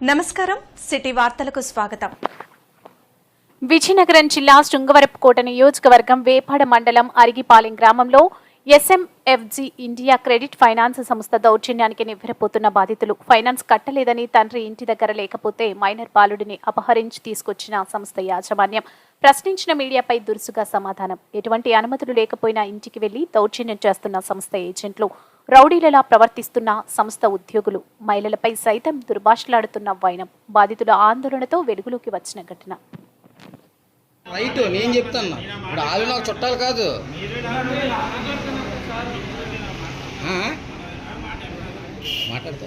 నమస్కారం సిటీ వార్తలకు స్వాగతం. విజయనగరం జిల్లా శృంగవరపుకోట నియోజకవర్గం వేపాడ మండలం అరిగిపాలెం గ్రామంలో ఎస్ఎంఎఫ్జి ఇండియా క్రెడిట్ ఫైనాన్స్ సంస్థ దౌర్జన్యానికి నివ్వెరపోతున్న బాధితులు. ఫైనాన్స్ కట్టలేదని తండ్రి ఇంటి దగ్గర లేకపోతే మైనర్ బాలుడిని అపహరించి తీసుకొచ్చిన సంస్థ యాజమాన్యం. ప్రశ్నించిన మీడియాపై దురుసుగా సమాధానం. ఎటువంటి అనుమతులు లేకపోయినా ఇంటికి వెళ్ళి దౌర్జన్యం చేస్తున్న సంస్థ ఏజెంట్లు. రౌడీలలా ప్రవర్తిస్తున్న సంస్థ ఉద్యోగులు మహిళలపై సైతం దుర్భాషలాడుతున్న వైనం బాధితుల ఆందోళనతో వెలుగులోకి వచ్చిన ఘటన. రైట్ నేను చెప్తాను ఇప్పుడు వాళ్ళు నాకు చుట్టాలు కాదు? మాట్లాడతా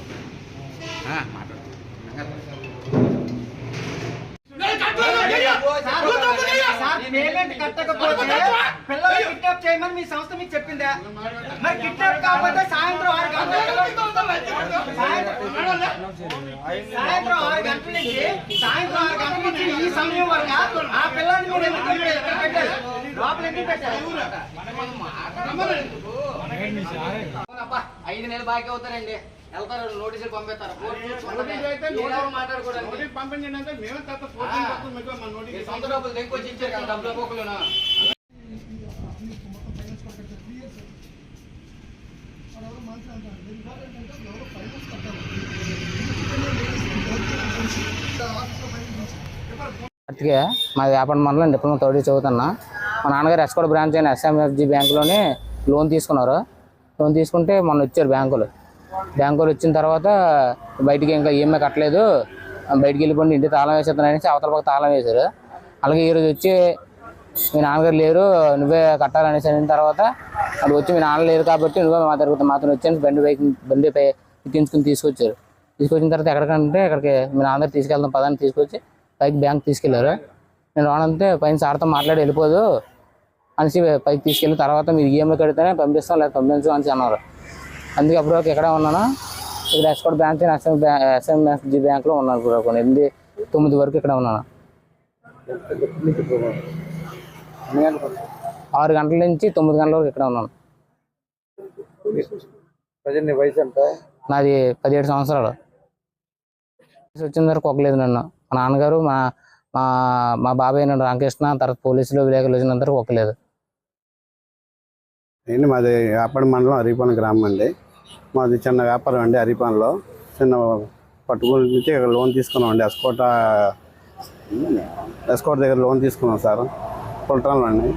పిల్లలు కిడ్నాప్ చేయమని మీ సంస్థ మీకు చెప్పిందా? మరి కిడ్నాప్ కాకపోతే సాయంత్రం ఆరు గంటల నుంచి సాయంత్రం ఆరు గంటల నుంచి ఈ సమయం వరకు ఆ పిల్లల్ని మీరు ఎందుకు ఇక్కడ ఎక్కడ పెట్టారు? లోపల ఎందుకు పెట్టారు? అబ్బా, ఐదు నెలలు బాకీ అవుతారండి. వెళ్తారు నోటీసులు పంపిస్తారు. మాట్లాడుకోవడానికి? సొంత డబ్బులు దెంకొచ్చి ఇచ్చారు కదా డబ్బుల పోకులను? అందుకే మా వ్యాపార మండలం డిప్లొమా థర్డ్ ఇయర్ చదువుతున్నా. మా నాన్నగారు ఎస్కోడ్ బ్రాంచ్ అయిన ఎస్ఎంఎఫ్జి బ్యాంకులోనే లోన్ తీసుకున్నారు. లోన్ తీసుకుంటే మొన్న వచ్చారు బ్యాంకులు. బ్యాంకులు వచ్చిన తర్వాత బయటికి ఇంకా ఈఎంఐ కట్టలేదు. బయటికి వెళ్ళిపోయి ఇంటి తాళం వేసేస్తాను అవతల పక్క తాళం వేశారు. అలాగే ఈరోజు వచ్చి మీ నాన్నగారు లేరు నువ్వే కట్టాలనేసి అయిన తర్వాత అక్కడ వచ్చి మీ నాన్న లేరు కాబట్టి నువ్వే మా తరగతి మాత్రం వచ్చి బండి బైక్ బండి పై ఎక్కించుకుని తీసుకొచ్చారు. తీసుకొచ్చిన తర్వాత ఎక్కడికంటే అక్కడికి మీ నాన్నగారు తీసుకెళ్తాం పదాన్ని తీసుకొచ్చి పైకి బ్యాంక్ తీసుకెళ్ళారు నేను రానంతే పైన సార్తో మాట్లాడి వెళ్ళిపోదు. అనేసి పైకి తీసుకెళ్ళిన తర్వాత మీరు ఈఎంఐ కడితేనే పంపిస్తాం లేదా పంపించం అని అన్నారు. అందుకే అప్పుడు ఎక్కడ ఉన్నాను. ఇక్కడ ఎస్కోట్ బ్రాంచ్ ఎస్ఎం ఎస్ఎంఎఫ్జి బ్యాంక్లో ఉన్నాను ఇప్పుడు వరకు. ఎనిమిది తొమ్మిది వరకు ఇక్కడ ఉన్నాను. ఆరు గంటల నుంచి తొమ్మిది గంటల వరకు ఇక్కడ ఉన్నాను. నాది పదిహేడు సంవత్సరాలు. వచ్చిన వరకు ఒక్కలేదు నన్ను. మా నాన్నగారు మా మా మా బాబాయ్ నన్ను రామకృష్ణ తర్వాత పోలీసులు విలేకరులు వచ్చినంతరకు ఒక్కలేదు ఏంటి మాది అప్పటి మండలం అరిపాలెం గ్రామం అండి. మాది చిన్న వ్యాపారం అండి అరిపాలెంలో చిన్న పట్టుకుని నుంచి లోన్ తీసుకున్నాం అండి. ఎస్కోట ఎస్కోట్ దగ్గర లోన్ తీసుకున్నాం సార్. కుల్ట్రాన్లో అండి.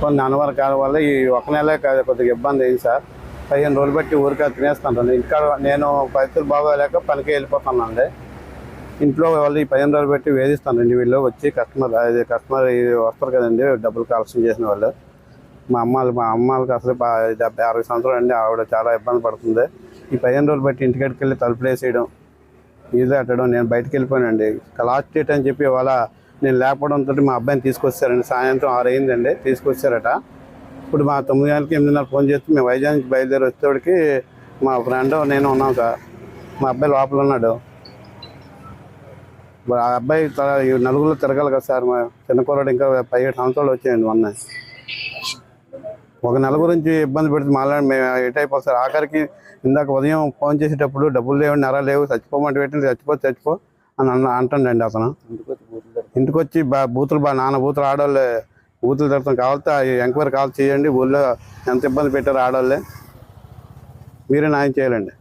కొన్ని అనవరకాల వల్ల ఈ ఒక నెలే కాదు కొద్దిగా ఇబ్బంది అయింది సార్. పదిహేను రోజులు బట్టి ఊరికే తినేస్తాను ఇంకా నేను పరిస్థితులు బాగోలేక పనికి వెళ్ళిపోతాను అండి ఇంట్లో వాళ్ళు ఈ పదిహేను రోజులు పెట్టి వేధిస్తానండి వీళ్ళు వచ్చి కస్టమర్ అది కస్టమర్ వస్తారు కదండి డబ్బులు కలెక్షన్ చేసిన వాళ్ళు. మా అమ్మాలు మా అమ్మాలకి అసలు డెబ్బై అరవై సంవత్సరాలు అండి ఆవిడ చాలా ఇబ్బంది పడుతుంది. ఈ పదిహేను రోజులు బట్టి ఇంటికాడికి వెళ్ళి తలుపులు వేసేయడం ఈజీ అట్టడం నేను బయటకు వెళ్ళిపోయానండి. లాస్ట్ డేట్ అని చెప్పి వాళ్ళ నేను లేకపోవడంతో మా అబ్బాయిని తీసుకొచ్చారండి. సాయంత్రం ఆరు అయిందండి తీసుకొచ్చారట. ఇప్పుడు మా తొమ్మిది గంటలకి ఎనిమిదిన్నర ఫోన్ చేస్తే మేము వైజాగ్ నుంచి బయలుదేరి వచ్చేవాడికి మా ఫ్రెండ్ నేను ఉన్నాం సార్. మా అబ్బాయి లోపల ఉన్నాడు. మరి ఆ అబ్బాయి నలుగురు ఈ తిరగాలి కదా సార్ మా చిన్న కుర్రాడు ఇంకా పదిహేడు సంవత్సరాలు వచ్చాయండి మొన్న. ఒక నెల గురించి ఇబ్బంది పెడితే మళ్ళీ మేము ఎట్ అయిపోతాం సార్? ఆఖరికి ఇందాక ఉదయం ఫోన్ చేసేటప్పుడు డబ్బులు లేవు నెర లేవు చచ్చిపోమంటే పెట్టింది చచ్చిపో చచ్చిపో అని అన్న అంటాడండి అతను. ఇంటికి వచ్చి బా బూతులు బా నాన్న బూతులు ఆడవాళ్ళే బూతులు తిడతాం కావాలితే ఎంక్వైరీ కాల్ చేయండి ఊళ్ళో ఎంత ఇబ్బంది పెట్టారు ఆడవాళ్ళే మీరే న్యాయం చేయాలండి.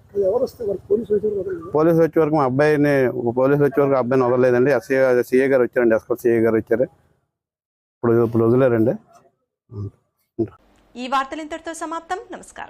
పోలీసు వచ్చే వరకు మా అబ్బాయిని పోలీసు వచ్చే వరకు అబ్బాయిని వదలలేదండి. ఎస్ఐ సిఏ గారు వచ్చారండి ఎస్కోట్ సిఏ గారు వచ్చారు. ఇప్పుడు ఇప్పుడు వదిలేరండి. ఈ వార్తలు ఇంతటితో సమాప్తం. నమస్కారం.